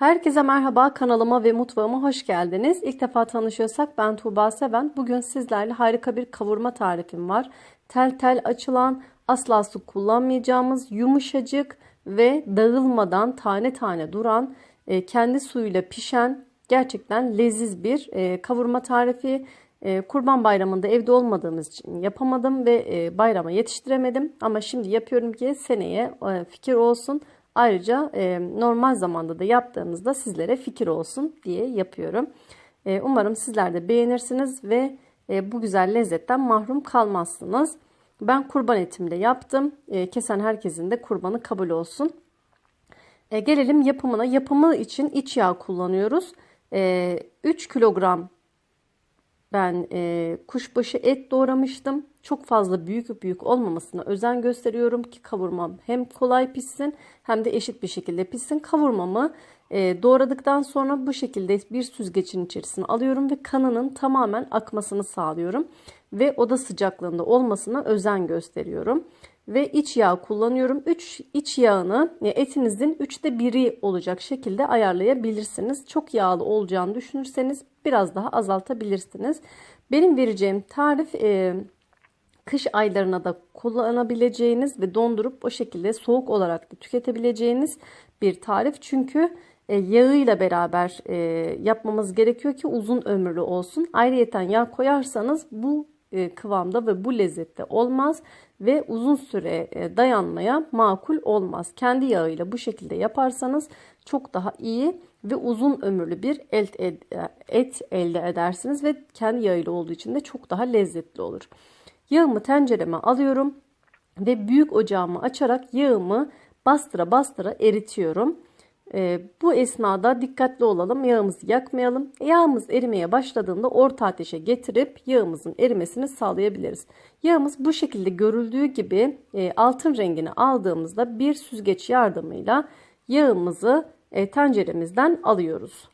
Herkese merhaba kanalıma ve mutfağıma hoş geldiniz. İlk defa tanışıyorsak ben Tuğba Seven. Bugün sizlerle harika bir kavurma tarifim var. Tel tel açılan, asla su kullanmayacağımız, yumuşacık ve dağılmadan tane tane duran, e, kendi suyuyla pişen gerçekten leziz bir e, kavurma tarifi. E, Kurban Bayramı'nda evde olmadığımız için yapamadım ve bayrama yetiştiremedim. Ama şimdi yapıyorum ki seneye fikir olsun. Ayrıca e, normal zamanda da yaptığımızda sizlere fikir olsun diye yapıyorum. E, umarım sizler de beğenirsiniz ve e, bu güzel lezzetten mahrum kalmazsınız. Ben kurban etimle yaptım. E, kesen herkesin de kurbanı kabul olsun. E, gelelim yapımına. Yapımı için iç yağ kullanıyoruz. E, 3 kilogram ben e, kuşbaşı et doğramıştım. Çok fazla büyük büyük olmamasına özen gösteriyorum ki kavurmam hem kolay pişsin hem de eşit bir şekilde pişsin. Kavurmamı e, doğradıktan sonra bu şekilde bir süzgecin içerisine alıyorum ve kanının tamamen akmasını sağlıyorum. Ve oda sıcaklığında olmasına özen gösteriyorum. Ve iç yağ kullanıyorum. 3 iç yağını e, etinizin 3'te biri olacak şekilde ayarlayabilirsiniz. Çok yağlı olacağını düşünürseniz biraz daha azaltabilirsiniz. Benim vereceğim tarif e, kış aylarına da kullanabileceğiniz ve dondurup o şekilde soğuk olarak da tüketebileceğiniz bir tarif. Çünkü e, yağıyla beraber e, yapmamız gerekiyor ki uzun ömürlü olsun. Ayrıyeten yağ koyarsanız bu e, kıvamda ve bu lezzette olmaz ve uzun süre dayanmaya makul olmaz. Kendi yağıyla bu şekilde yaparsanız çok daha iyi ve uzun ömürlü bir et, et elde edersiniz ve kendi yağıyla olduğu için de çok daha lezzetli olur. Yağımı tencereme alıyorum ve büyük ocağımı açarak yağımı bastıra bastıra eritiyorum. E, bu esnada dikkatli olalım. Yağımızı yakmayalım. Yağımız erimeye başladığında orta ateşe getirip yağımızın erimesini sağlayabiliriz. Yağımız bu şekilde görüldüğü gibi e, altın rengini aldığımızda bir süzgeç yardımıyla yağımızı e, tenceremizden alıyoruz.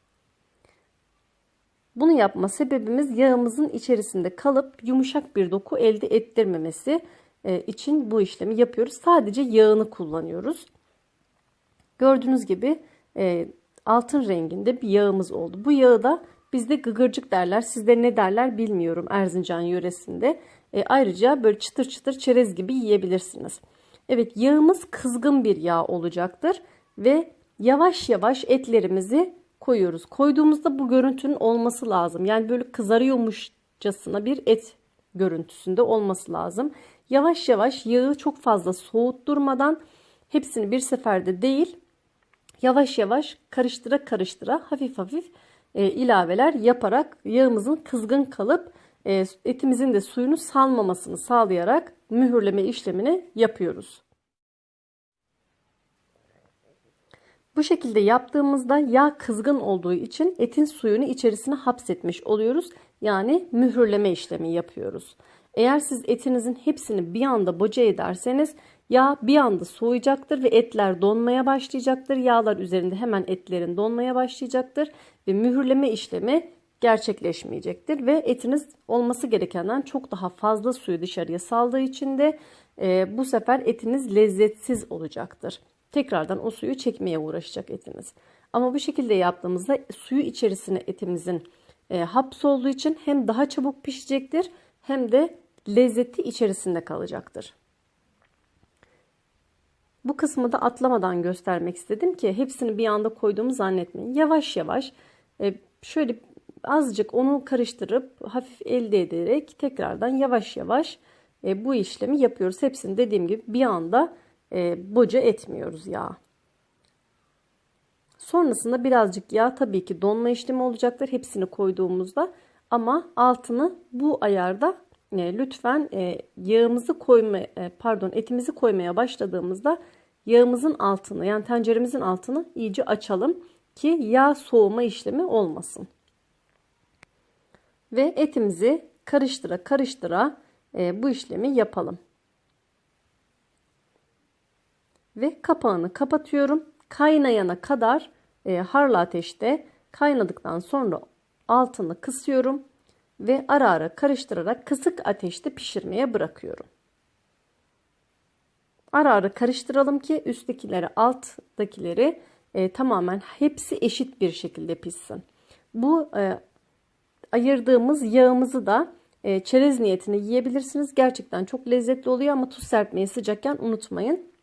Bunu yapma sebebimiz yağımızın içerisinde kalıp yumuşak bir doku elde ettirmemesi e, için bu işlemi yapıyoruz. Sadece yağını kullanıyoruz. Gördüğünüz gibi e, altın renginde bir yağımız oldu. Bu yağı da bizde gıgırcık derler. Sizde ne derler bilmiyorum Erzincan yöresinde. E, ayrıca böyle çıtır çıtır çerez gibi yiyebilirsiniz. Evet yağımız kızgın bir yağ olacaktır ve yavaş yavaş etlerimizi koyuyoruz. Koyduğumuzda bu görüntünün olması lazım. Yani böyle kızarıyormuşçasına bir et görüntüsünde olması lazım. Yavaş yavaş yağı çok fazla soğutturmadan hepsini bir seferde değil yavaş yavaş karıştıra karıştıra hafif hafif e, ilaveler yaparak yağımızın kızgın kalıp e, etimizin de suyunu salmamasını sağlayarak mühürleme işlemini yapıyoruz. Bu şekilde yaptığımızda yağ kızgın olduğu için etin suyunu içerisine hapsetmiş oluyoruz. Yani mühürleme işlemi yapıyoruz. Eğer siz etinizin hepsini bir anda boca ederseniz yağ bir anda soğuyacaktır ve etler donmaya başlayacaktır. Yağlar üzerinde hemen etlerin donmaya başlayacaktır ve mühürleme işlemi gerçekleşmeyecektir ve etiniz olması gerekenden çok daha fazla suyu dışarıya saldığı için de e, bu sefer etiniz lezzetsiz olacaktır. Tekrardan o suyu çekmeye uğraşacak etiniz. Ama bu şekilde yaptığımızda suyu içerisine etimizin e, hapsolduğu için hem daha çabuk pişecektir hem de lezzeti içerisinde kalacaktır. Bu kısmı da atlamadan göstermek istedim ki hepsini bir anda koyduğumu zannetmeyin. Yavaş yavaş e, şöyle azıcık onu karıştırıp hafif elde ederek tekrardan yavaş yavaş e, bu işlemi yapıyoruz. Hepsini dediğim gibi bir anda e, boca etmiyoruz yağ. Sonrasında birazcık yağ tabii ki donma işlemi olacaktır hepsini koyduğumuzda ama altını bu ayarda e, lütfen e, yağımızı koyma e, pardon etimizi koymaya başladığımızda yağımızın altını yani tenceremizin altını iyice açalım ki yağ soğuma işlemi olmasın. Ve etimizi karıştıra karıştıra e, bu işlemi yapalım. Ve kapağını kapatıyorum. Kaynayana kadar e, harlı ateşte kaynadıktan sonra altını kısıyorum ve ara ara karıştırarak kısık ateşte pişirmeye bırakıyorum. Ara ara karıştıralım ki üsttekileri alttakileri e, tamamen hepsi eşit bir şekilde pişsin. Bu e, ayırdığımız yağımızı da e, çerez niyetine yiyebilirsiniz. Gerçekten çok lezzetli oluyor ama tuz serpmeyi sıcakken unutmayın.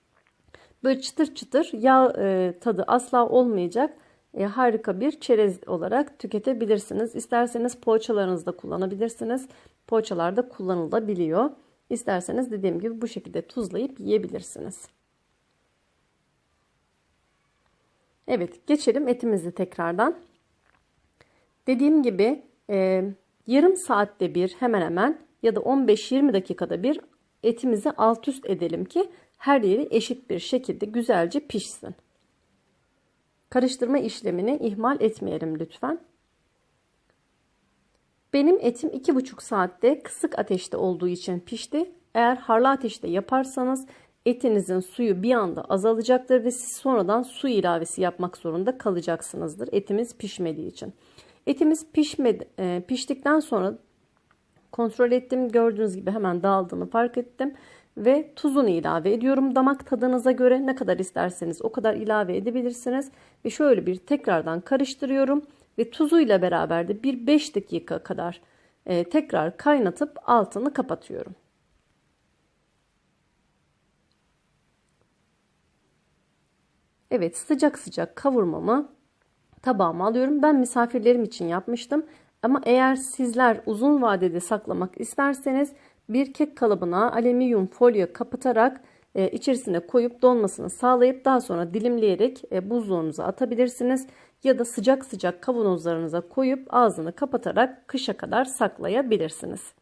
Böyle çıtır çıtır yağ e, tadı asla olmayacak e, harika bir çerez olarak tüketebilirsiniz. İsterseniz poğaçalarınızda kullanabilirsiniz. Poğaçalarda kullanılabiliyor. İsterseniz dediğim gibi bu şekilde tuzlayıp yiyebilirsiniz. Evet geçelim etimizi tekrardan. Dediğim gibi e, yarım saatte bir hemen hemen ya da 15-20 dakikada bir etimizi alt üst edelim ki her yeri eşit bir şekilde güzelce pişsin. Karıştırma işlemini ihmal etmeyelim lütfen. Benim etim 2,5 saatte kısık ateşte olduğu için pişti. Eğer harlı ateşte yaparsanız etinizin suyu bir anda azalacaktır ve siz sonradan su ilavesi yapmak zorunda kalacaksınızdır. Etimiz pişmediği için. Etimiz pişmedi, e, piştikten sonra kontrol ettim. Gördüğünüz gibi hemen dağıldığını fark ettim. Ve tuzunu ilave ediyorum. Damak tadınıza göre ne kadar isterseniz o kadar ilave edebilirsiniz. Ve şöyle bir tekrardan karıştırıyorum. Ve tuzuyla beraber de bir 5 dakika kadar e, tekrar kaynatıp altını kapatıyorum. Evet sıcak sıcak kavurmamı tabağıma alıyorum. Ben misafirlerim için yapmıştım. Ama eğer sizler uzun vadede saklamak isterseniz bir kek kalıbına alüminyum folyo kapatarak e, içerisine koyup donmasını sağlayıp daha sonra dilimleyerek e, buzluğunuza atabilirsiniz. Ya da sıcak sıcak kavanozlarınıza koyup ağzını kapatarak kışa kadar saklayabilirsiniz.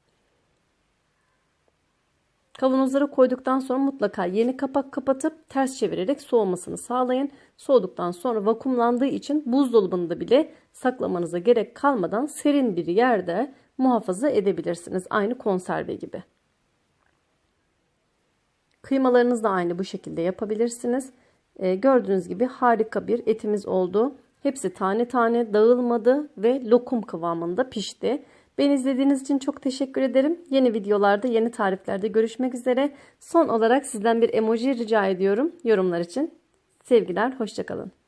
Kavanozlara koyduktan sonra mutlaka yeni kapak kapatıp ters çevirerek soğumasını sağlayın. Soğuduktan sonra vakumlandığı için buzdolabında bile saklamanıza gerek kalmadan serin bir yerde muhafaza edebilirsiniz. Aynı konserve gibi. Kıymalarınızı da aynı bu şekilde yapabilirsiniz. Ee, gördüğünüz gibi harika bir etimiz oldu. Hepsi tane tane dağılmadı ve lokum kıvamında pişti. Beni izlediğiniz için çok teşekkür ederim. Yeni videolarda, yeni tariflerde görüşmek üzere. Son olarak sizden bir emoji rica ediyorum yorumlar için. Sevgiler, hoşçakalın.